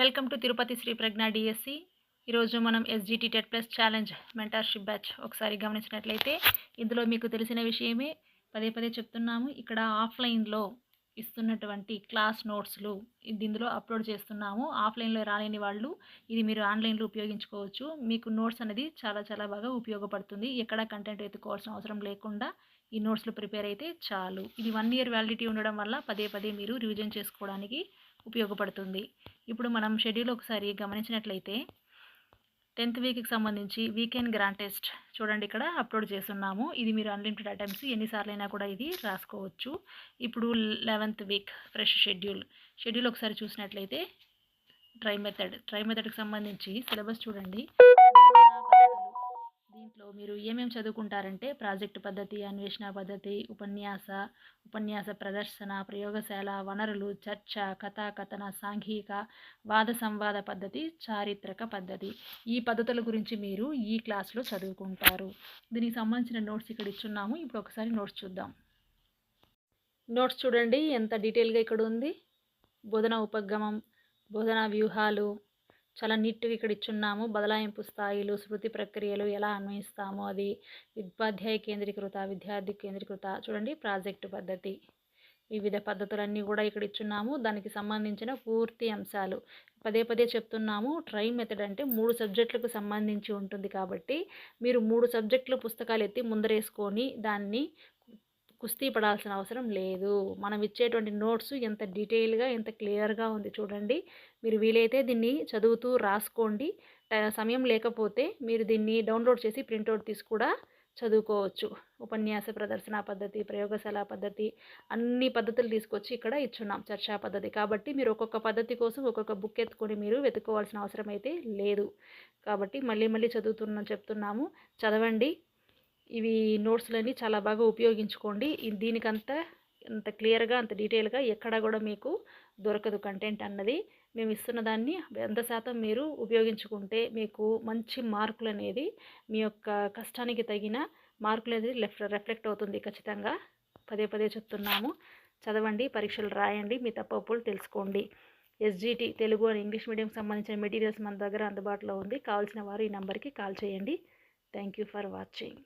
Welcome to Tirupati Sri Pragna DSC ఈరోజు మనం SGT TET plus challenge mentorship batch ఒకసారి గమనించినట్లయితే ఇందులో మీకు తెలిసిన విషయమే పదే పదే చెప్తున్నాము. ఇక్కడ ఆఫ్లైన్లో ఇస్తున్నటువంటి క్లాస్ నోట్స్లు ఇది ఇందులో అప్లోడ్ చేస్తున్నాము. ఆఫ్లైన్లో రాలేని వాళ్ళు ఇది మీరు ఆన్లైన్లో ఉపయోగించుకోవచ్చు. మీకు నోట్స్ అనేది చాలా చాలా బాగా ఉపయోగపడుతుంది. ఎక్కడ కంటెంట్ ఎత్తుకోవాల్సిన అవసరం లేకుండా ఈ నోట్స్లు ప్రిపేర్ అయితే చాలు. ఇది వన్ ఇయర్ వ్యాలిడిటీ ఉండడం వల్ల పదే పదే మీరు రివిజన్ చేసుకోవడానికి ఉపయోగపడుతుంది. ఇప్పుడు మనం షెడ్యూల్ ఒకసారి గమనించినట్లయితే టెన్త్ వీక్కి సంబంధించి వీకెండ్ గ్రాండ్ టెస్ట్ చూడండి ఇక్కడ అప్లోడ్ చేస్తున్నాము. ఇది మీరు అన్లిమిటెడ్ అటెంప్ట్స్ ఎన్నిసార్లు అయినా కూడా ఇది రాసుకోవచ్చు. ఇప్పుడు eleventh week fresh schedule. Schedule ఒకసారి చూసినట్లయితే ట్రై మెథడ్. ట్రై మెథడ్కి సంబంధించి సిలబస్ చూడండి. ఏమేమి చదువుకుంటారంటే ప్రాజెక్టు పద్ధతి అన్వేషణ పద్ధతి ఉపన్యాస ఉపన్యాస ప్రదర్శన ప్రయోగశాల వనరులు చర్చ కథాకథన సాంఘిక వాద సంవాద పద్ధతి చారిత్రక పద్ధతి. ఈ పద్ధతుల గురించి మీరు ఈ క్లాస్లో చదువుకుంటారు. దీనికి సంబంధించిన నోట్స్ ఇక్కడ ఇచ్చున్నాము. ఇప్పుడు ఒకసారి నోట్స్ చూద్దాం. నోట్స్ చూడండి. ఎంత డీటెయిల్గా ఇక్కడ ఉంది బోధన ఉపగమం బోధనా వ్యూహాలు చాలా నీట్గా ఇక్కడ ఇచ్చున్నాము. బదలాయింపు స్థాయిలు శృతి ప్రక్రియలు ఎలా అన్వయిస్తాము అది ఉపాధ్యాయ కేంద్రీకృత విద్యార్థి కేంద్రీకృత చూడండి ప్రాజెక్టు పద్ధతి. వివిధ పద్ధతులన్నీ కూడా ఇక్కడ ఇచ్చున్నాము. దానికి సంబంధించిన పూర్తి అంశాలు. పదే పదే చెప్తున్నాము. ట్రై మెథడ్ అంటే మూడు సబ్జెక్టులకు సంబంధించి ఉంటుంది కాబట్టి మీరు మూడు సబ్జెక్టుల పుస్తకాలు ఎత్తి ముందరేసుకొని దాన్ని కుస్తీ పడాల్సిన అవసరం లేదు. మనం ఇచ్చేటువంటి నోట్స్ ఎంత డీటెయిల్గా ఎంత క్లియర్గా ఉంది చూడండి. మీరు వీలైతే దీన్ని చదువుతూ రాసుకోండి. సమయం లేకపోతే మీరు దీన్ని డౌన్లోడ్ చేసి ప్రింట్అవుట్ తీసి కూడా చదువుకోవచ్చు. ఉపన్యాస ప్రదర్శన పద్ధతి ప్రయోగశాల పద్ధతి అన్ని పద్ధతులు తీసుకొచ్చి ఇక్కడ ఇచ్చున్నాం చర్చా పద్ధతి. కాబట్టి మీరు ఒక్కొక్క పద్ధతి కోసం ఒక్కొక్క బుక్ ఎత్తుకొని మీరు వెతుక్కోవాల్సిన అవసరం అయితే లేదు. కాబట్టి మళ్ళీ మళ్ళీ చదువుతున్నాం చెప్తున్నాము. చదవండి. ఇవి నోట్స్లన్నీ చాలా బాగా ఉపయోగించుకోండి. దీనికంతా అంత క్లియర్గా అంత డీటెయిల్గా ఎక్కడ కూడా మీకు దొరకదు కంటెంట్ అన్నది. మేము ఇస్తున్న దాన్ని ఎంత శాతం మీరు ఉపయోగించుకుంటే మీకు మంచి మార్కులు అనేది మీ యొక్క కష్టానికి తగిన మార్కులు అనేది లెఫ్ట్ రిఫ్లెక్ట్ అవుతుంది ఖచ్చితంగా. పదే పదే చెప్తున్నాము. చదవండి పరీక్షలు రాయండి మీ తప్పప్పులు తెలుసుకోండి. ఎస్జీటీ తెలుగు అని ఇంగ్లీష్ మీడియంకి సంబంధించిన మెటీరియల్స్ మన దగ్గర అందుబాటులో ఉంది. కావాల్సిన వారు ఈ నెంబర్కి కాల్ చేయండి. Thank you for watching.